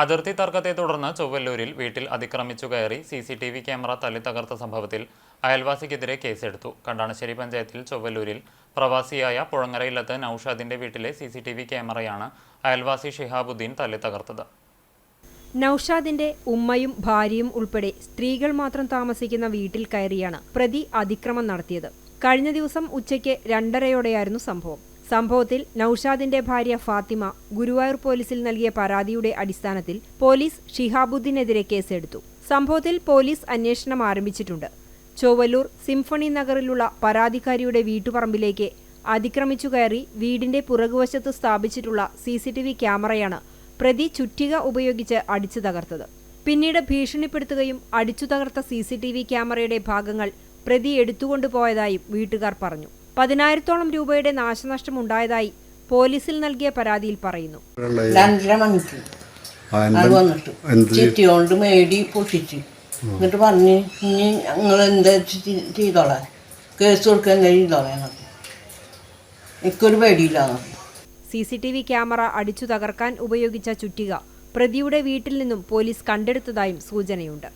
അതിർത്തി തർക്കത്തെ തുടർന്ന് ചൊവ്വല്ലൂരിൽ വീട്ടിൽ അതിക്രമിച്ചു കയറി C C T V camera തള്ളിത്തകർത്ത തകർത്ത സംഭവത്തിൽ അയൽവാസിക്കെതിരെ കേസെടുത്തു. കണ്ടാണശ്ശേരി പഞ്ചായത്തിൽ ചൊവ്വല്ലൂരിൽ പ്രവാസിയായ പുഴങ്ങരയിലത്ത് നൌഷാദിന്റെ വീട്ടിലെ സി സി ടി വി ക്യാമറയാണ് അയൽവാസി ഷിഹാബുദ്ദീൻ തള്ളിത്തകർത്തത്. തകർത്തത് നൌഷാദിന്റെ ഉമ്മയും ഭാര്യയും ഉൾപ്പെടെ സ്ത്രീകൾ മാത്രം താമസിക്കുന്ന വീട്ടിൽ കയറിയാണ് പ്രതി അതിക്രമം നടത്തിയത്. കഴിഞ്ഞ ദിവസം ഉച്ചയ്ക്ക് രണ്ടരയോടെയായിരുന്നു സംഭവം. സംഭവത്തിൽ നൌഷാദിന്റെ ഭാര്യ ഫാത്തിമ ഗുരുവായൂർ പോലീസിൽ നൽകിയ പരാതിയുടെ അടിസ്ഥാനത്തിൽ പോലീസ് ഷിഹാബുദ്ദീനെതിരെ കേസെടുത്തു. സംഭവത്തിൽ പോലീസ് അന്വേഷണം ആരംഭിച്ചിട്ടുണ്ട്. ചൊവ്വല്ലൂർ സിംഫണി നഗറിലുള്ള പരാതിക്കാരിയുടെ വീട്ടുപറമ്പിലേക്ക് അതിക്രമിച്ചു കയറി വീടിന്റെ പുറകുവശത്ത് സ്ഥാപിച്ചിട്ടുള്ള സി സി ടി വി ക്യാമറയാണ് പ്രതി ചുറ്റിക ഉപയോഗിച്ച് അടിച്ചു തകർത്തത്. പിന്നീട് ഭീഷണിപ്പെടുത്തുകയും അടിച്ചു തകർത്ത സി സി ടി വി ക്യാമറയുടെ ഭാഗങ്ങൾ പ്രതി എടുത്തുകൊണ്ടുപോയതായും വീട്ടുകാർ പറഞ്ഞു. പതിനായിരത്തോളം രൂപയുടെ നാശനഷ്ടം ഉണ്ടായതായി പോലീസിൽ നൽകിയ പരാതിയിൽ പറയുന്നു. രണ്ടര മണിക്ക് അത് വന്നിട്ട്. ചിറ്റി കൊണ്ട് മേടി പൊട്ടിച്ച്. എന്നിട്ട് പറഞ്ഞ് ഇനി ഞങ്ങൾ എന്താ ചെയ്തോളാം? കേസ് കൊടുക്കുക എന്താ ചെയ്തോളാം എനിക്കൊരു പേടിയില്ല C C T V camera അടിച്ചു തകർക്കാൻ ഉപയോഗിച്ച ചുറ്റിക പ്രതിയുടെ വീട്ടിൽ നിന്നും പോലീസ് കണ്ടെടുത്തതായും സൂചനയുണ്ട്.